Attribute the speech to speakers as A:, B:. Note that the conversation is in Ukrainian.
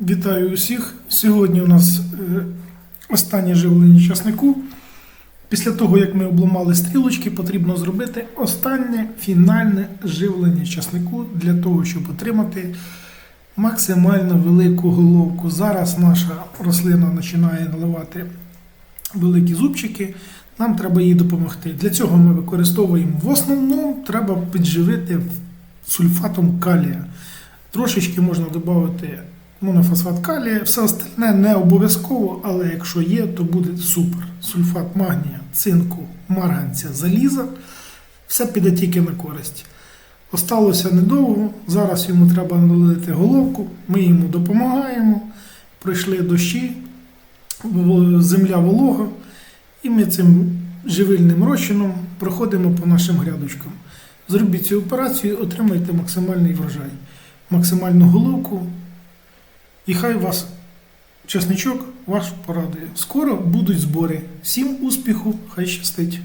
A: Вітаю усіх. Сьогодні у нас е, останнє живлення часнику. Після того, як ми обламали стрілочки, потрібно зробити останнє фінальне живлення часнику для того, щоб отримати максимально велику головку. Зараз наша рослина починає наливати великі зубчики. Нам треба їй допомогти. Для цього ми використовуємо в основному треба підживити сульфатом калія. Трошечки можна додати монофосфат калія, все остальне не обов'язково, але якщо є, то буде супер. Сульфат магнія, цинку, марганця, заліза, все піде тільки на користь. Осталося недовго, зараз йому треба налити головку, ми йому допомагаємо. Пройшли дощі, земля волога, і ми цим живильним розчином проходимо по нашим грядочкам. Зробіть цю операцію, отримайте максимальний врожай, максимальну головку, і хай вас чесничок ваш порадує. Скоро будуть збори. Всім успіху, хай щастить!